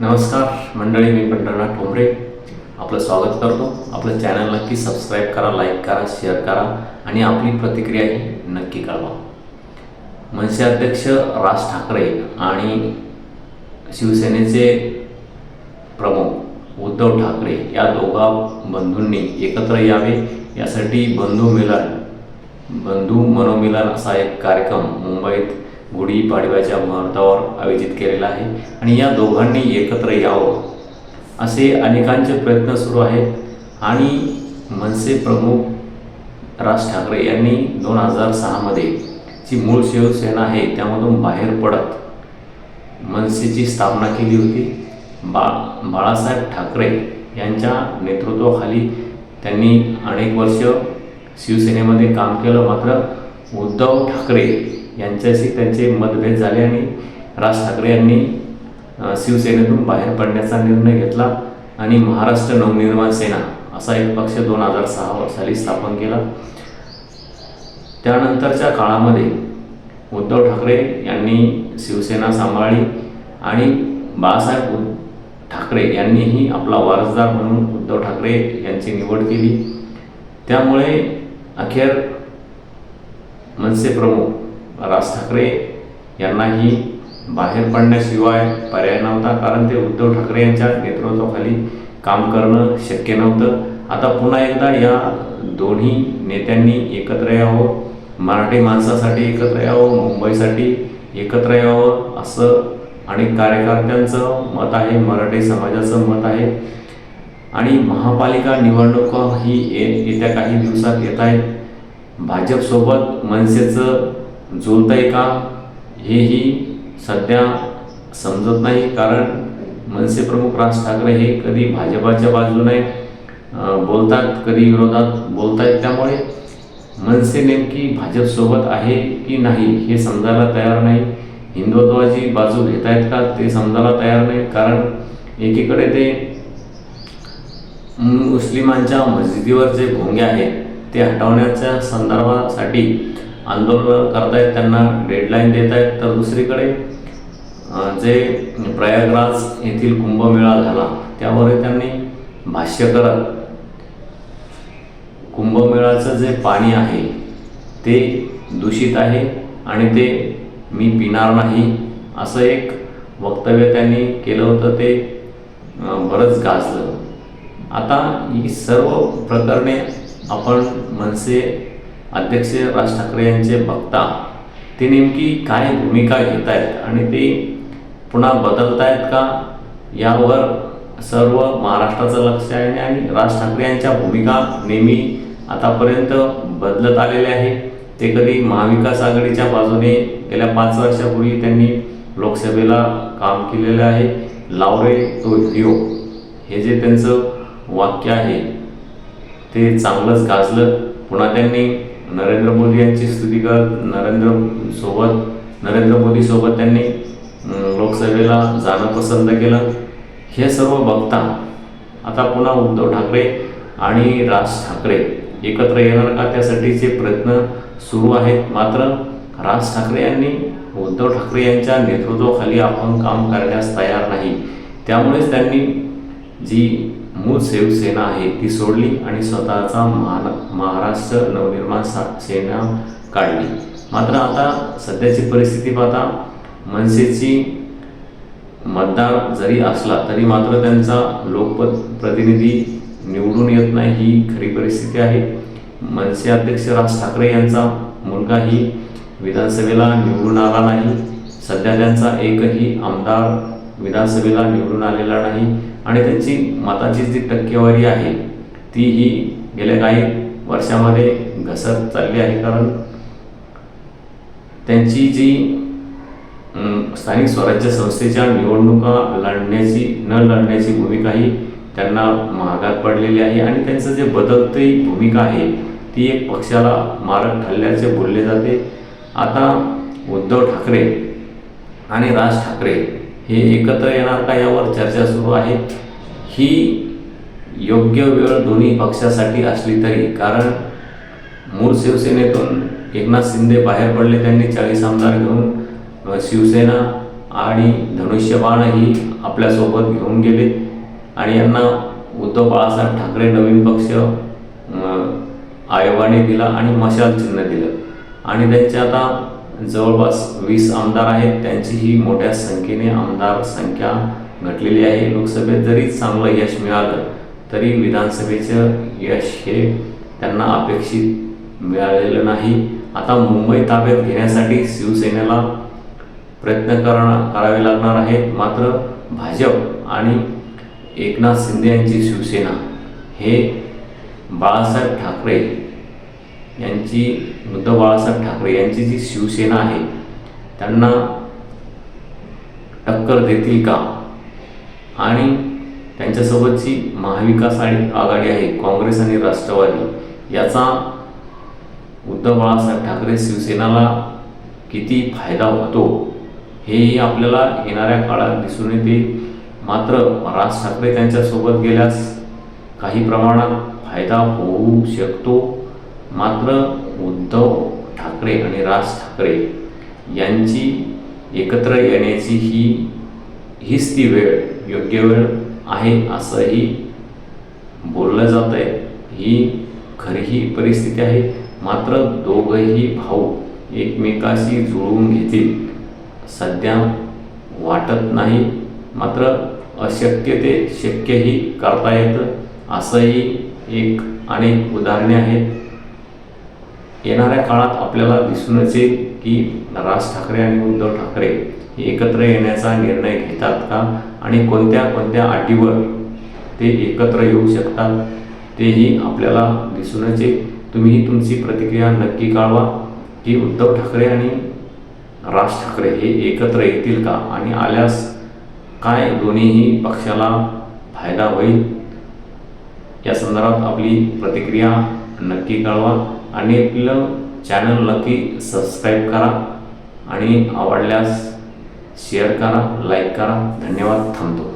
नमस्कार मंडळी मी पंढरनाथ ठोंबरे. आपलं स्वागत करतो. आपलं चॅनल नक्की सबस्क्राईब करा लाईक करा शेअर करा आणि आपली प्रतिक्रियाही नक्की कळवा. मनसे अध्यक्ष राज ठाकरे आणि शिवसेनेचे प्रमुख उद्धव ठाकरे या दोघा बंधूंनी एकत्र यावे. यासाठी बंधू मिलन बंधू मनोमिलन असा एक कार्यक्रम मुंबईत गुढीपाडव्याच्या मुहूर्तावर आयोजित केलेला आहे आणि या दोघांनी एकत्र यावं असे अनेकांचे प्रयत्न सुरू आहेत. आणि मनसे प्रमुख राज ठाकरे यांनी दोन हजार सहामध्ये जी मूळ शिवसेना आहे त्यामधून बाहेर पडत मनसेची स्थापना केली होती. बा बाळासाहेब ठाकरे यांच्या नेतृत्वाखाली त्यांनी अनेक वर्ष शिवसेनेमध्ये काम केलं. मात्र उद्धव ठाकरे यांच्याशी त्यांचे मतभेद झाले आणि राज ठाकरे यांनी शिवसेनेतून बाहेर पडण्याचा निर्णय घेतला आणि महाराष्ट्र नवनिर्माण सेना असा एक पक्ष दोन हजार सहा साली स्थापन केला. त्यानंतरच्या काळामध्ये उद्धव ठाकरे यांनी शिवसेना सांभाळली आणि बाळासाहेब ठाकरे यांनीही आपला वारसदार म्हणून उद्धव ठाकरे यांची निवड केली. त्यामुळे अखेर मनसे प्रमुख राज ठाकरे यांनाही बाहेर पडण्याशिवाय पर्याय नव्हता कारण ते उद्धव ठाकरे यांच्या नेतृत्वाखाली काम करणं शक्य नव्हतं. आता पुन्हा एकदा या दोन्ही नेत्यांनी एकत्र यावं मराठी माणसासाठी एकत्र यावं मुंबईसाठी एकत्र यावं असं अनेक कार्यकर्त्यांचं मत आहे मराठी समाजाचं मत आहे. आणि महापालिका निवडणुका ही येत्या काही दिवसात येत आहेत. भाजपसोबत मनसेचं जुळतंय का? हेही सध्या समजत नाही कारण मनसे प्रमुख राज ठाकरे हे कधी भाजपाच्या बाजूने बोलतात कधी विरोधात बोलतायत. त्यामुळे मनसे नेमकी भाजपसोबत आहे की नाही हे समजायला तयार नाही. हिंदुत्वाची बाजू घेत आहेत का ते समजायला तयार नाही कारण एकीकडे ते मुस्लिमांच्या मस्जिदीवर जे भोंगे आहेत ते हटवण्याच्या संदर्भासाठी आंदोलन करतायत त्यांना डेडलाईन देत आहेत तर दुसरीकडे जे प्रयागराज येथील कुंभमेळा झाला त्यावरही त्यांनी भाष्य करत कुंभमेळाचं जे पाणी आहे ते दूषित आहे आणि ते मी पिणार नाही असं एक वक्तव्य त्यांनी केलं होतं ते बरंच गाजलं. आता ही सर्व प्रकरणे आपण मनसे अध्यक्ष राज ठाकरे यांचे बघता ते नेमकी काय भूमिका घेत आहेत आणि ते पुन्हा बदलत आहेत का? यावर सर्व महाराष्ट्राचं लक्ष आहे आणि राज ठाकरे यांच्या भूमिका नेहमी आतापर्यंत बदलत आलेल्या आहे. ते कधी महाविकास आघाडीच्या बाजूने गेल्या पाच वर्षापूर्वी त्यांनी लोकसभेला काम केलेलं आहे. लावरे तो व्हिडिओ हे जे त्यांचं वाक्य आहे ते चांगलंच गाजलं. पुन्हा त्यांनी नरेंद्र मोदी यांची स्तुती करत नरेंद्र सोबत नरेंद्र मोदी सोबत त्यांनी लोकसभेला जाणं पसंत केलं. हे सर्व बघता आता पुन्हा उद्धव ठाकरे आणि राज ठाकरे एकत्र येणार का त्यासाठीचे प्रयत्न सुरू आहेत. मात्र राज ठाकरे यांनी उद्धव ठाकरे यांच्या नेतृत्वाखाली आपण काम करण्यास तयार नाही. त्यामुळेच त्यांनी जी मूळ शिवसेना आहे. ती सोडली आणि स्वतःचा महारा महाराष्ट्र नवनिर्माण सा- सेना काढली. मात्र आता सध्याची परिस्थिती पाहता मनसेची मतदार जरी असला तरी मात्र त्यांचा लोकप्रतिनिधी निवडून येत नाही ही खरी परिस्थिती आहे. मनसे अध्यक्ष राज ठाकरे यांचा मुलगाही विधानसभेला निवडून आला नाही. सध्या त्यांचा एकही आमदार विधानसभेला निवडून आलेला नाही. आणि त्यांची मताची जी टक्केवारी आहे ती ही गेल्या काही वर्षामध्ये घसरत चालली आहे. कारण त्यांची जी स्थानिक स्वराज्य संस्थेच्या निवडणुका लढण्याची न लढण्याची भूमिकाही त्यांना महागात पडलेली आहे आणि त्यांचं जे बदलते भूमिका आहे ती एक पक्षाला मारक ठरल्याचे बोलले जाते. आता उद्धव ठाकरे आणि राज ठाकरे हे एकत्र येणार का यावर चर्चा सुरू आहे? ही योग्य वेळ दोन्ही पक्षासाठी असली तरी कारण मूळ शिवसेनेतून एकनाथ शिंदे बाहेर पडले त्यांनी चाळीस आमदार घेऊन शिवसेना आणि धनुष्यबाण ही आपल्यासोबत घेऊन गेले. आणि यांना उद्धव बाळासाहेब ठाकरे नवीन पक्ष आयोगाने दिला आणि मशाल चिन्ह दिलं. आणि त्यांच्या आता जवळपास वीस आमदार आहेत. त्यांचीही मोठ्या संख्येने आमदार संख्या घटलेली आहे. लोकसभेत जरी चांगलं यश मिळालं तरी विधानसभेचं यश हे त्यांना अपेक्षित मिळालेलं नाही. आता मुंबई ताब्यात घेण्यासाठी शिवसेनेला प्रयत्न करणं करावे लागणार आहेत. मात्र भाजप आणि एकनाथ शिंदे यांची शिवसेना हे बाळासाहेब ठाकरे यांची उद्धव बाळासाहेब ठाकरे यांची जी शिवसेना आहे त्यांना टक्कर देतील का? आणि त्यांच्यासोबतची महाविकास आणि आघाडी आहे काँग्रेस आणि राष्ट्रवादी. याचा उद्धव बाळासाहेब ठाकरे शिवसेनाला किती फायदा होतो हेही आपल्याला येणाऱ्या काळात दिसून येते. मात्र राज ठाकरे त्यांच्यासोबत गेल्यास काही प्रमाणात फायदा होऊ शकतो. मात्र उद्धव ठाकरे आणि राज ठाकरे यांची एकत्र येण्याची ही हीच ती वेळ योग्य वेळ आहे असंही बोललं जात आहे ही खरी ही परिस्थिती आहे. मात्र दोघंही भाऊ एकमेकाशी जुळवून घेतील. सध्या वाटत नाही. मात्र अशक्य ते शक्यही करता येतं असंही एक अनेक उदाहरणे आहेत. येणाऱ्या काळात आपल्याला दिसूनच येईल की राज ठाकरे आणि उद्धव ठाकरे हे एकत्र येण्याचा निर्णय घेतात का? आणि कोणत्या कोणत्या अटीवर ते एकत्र येऊ शकतात? तेही आपल्याला दिसूनच येईल. तुम्ही तुमची प्रतिक्रिया नक्की कळवा की उद्धव ठाकरे आणि राज ठाकरे हे एकत्र येतील का? आणि आल्यास काय दोन्हीही पक्षाला फायदा होईल? या संदर्भात आपली प्रतिक्रिया नक्की कळवा. आणि आपलं चॅनल नक्की सबस्क्राईब करा आणि आवडल्यास शेअर करा लाईक करा. धन्यवाद. थांबतो.